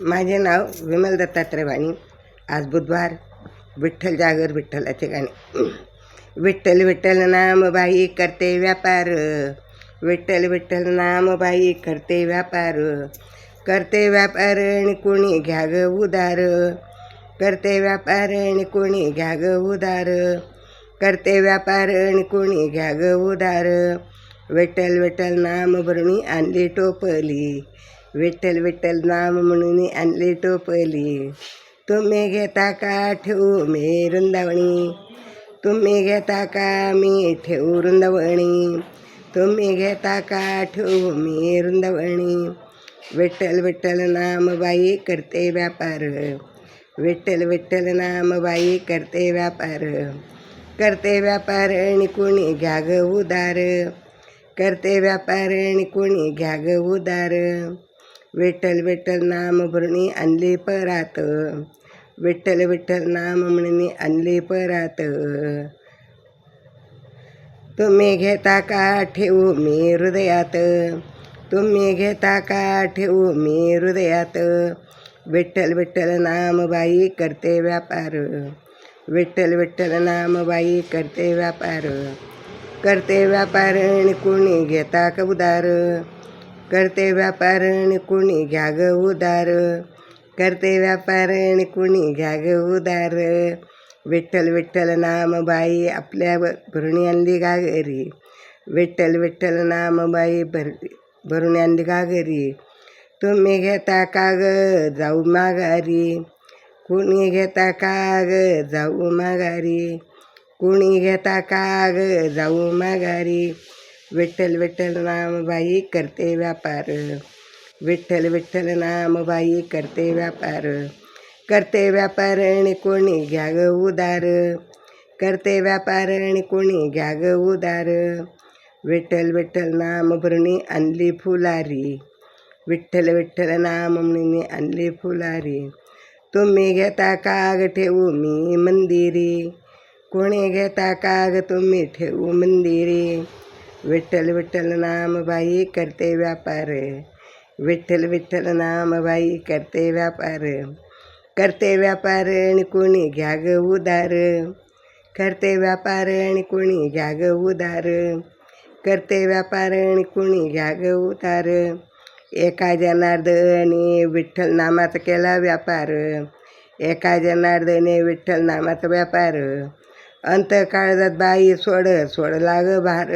माझे नाव विमल दत्तात्रय वाणी आज बुधवार विठ्ठल जागर विठ्ठलाचे गाणे. विठ्ठल विठ्ठल नाम बाई करते व्यापार. विठ्ठल विठ्ठल नाम बाई करते व्यापार. करते व्यापार आणि कोणी घ्या ग उदार. करते व्यापार आणि कोणी घ्या ग उदार. करते व्यापार आणि कोणी घ्या ग उदार. विठ्ठल विठ्ठल नाम भरणी आणली टोपली. विठ्ठल विठ्ठल नाम म्हणून आणली टोपली. तुम्ही घेता का ठेवू मी वृंदावणी तुम्ही घेता का मी ठेवू वृंदावणी तुम्ही घेता का ठेवू मी वृंदावणी विठ्ठल विठ्ठल नाम बाई करते व्यापार. विठ्ठल विठ्ठल नाम बाई करते व्यापार. करते व्यापार आणि कोणी घ्या ग उदार. करते व्यापार आणि कोणी घ्या ग उदार. विठ्ठल विठ्ठल नाम भरणी आणली परात. विठ्ठल विठ्ठल नाम म्हणणी आणली परात. तुम्ही घेता का ठेवू मी हृदयात? तुम्ही घेता का ठेवू मी हृदयात? विठ्ठल विठ्ठल नाम बाई करते व्यापार. विठ्ठल विठ्ठल नाम बाई करते व्यापार. करते व्यापार आणि कोणी घेता का उदार करते व्यापार आणि घ्या ग उदार. करते व्यापार आणि घ्या ग उदार. विठ्ठल विठ्ठल नाम बाई आपल्या भरुणी आणली घागरी. विठ्ठल विठ्ठल नाम बाई भर भरून आणली घागरी. तुम्ही घेता का ग जाऊ माघारी. कुणी घेता का ग जाऊ माघारी. कुणी घेता का ग जाऊ माघारी. विठ्ठल विठ्ठल नाम बाई करते व्यापार. विठ्ठल विठ्ठल नाम बाई करते व्यापार. करते व्यापार आणि कोणी घ्या ग उदार. करते व्यापार आणि कोणी घ्या ग उदार. विठ्ठल विठ्ठल नाम भरणी आणली फुलारी. विठ्ठल विठ्ठल नाम म्हणून आणली फुलारी. तुम्ही घेता काग ठेवू मी मंदिरी. कोणी घेता काग तुम्ही ठेवू मंदिरी. विठ्ठल विठ्ठल नाम बाई करते व्यापार. विठ्ठल विठ्ठल नाम बाई करते व्यापार. करते व्यापार आणि कोणी घ्या ग उदार. करते व्यापार आणि कोणी घ्या ग उदार. करते व्यापार आणि कोणी घ्या ग उदार एका जनार्दने विठ्ठल नामाचा केला व्यापार. एका जनार्दने विठ्ठल नामाचा व्यापार. अंत काळजात बाई सोड सोड लाग भार.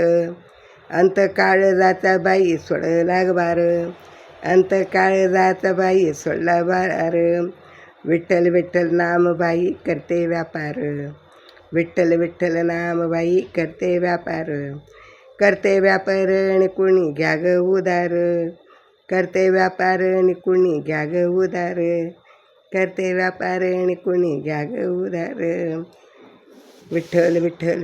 अंत काळजाचा बाई सोड लाग भार अंत काळजाचा बाई सोडला बार. विठ्ठल विठ्ठल नाम बाई करते व्यापार. विठ्ठल विठ्ठल नाम बाई करते व्यापार. करते व्यापार आणि कोणी घ्या ग उदार. करते व्यापार आणि कोणी घ्या ग उदार. करते व्यापार आणि कोणी घ्या ग उदार. विठ्ठल विठ्ठल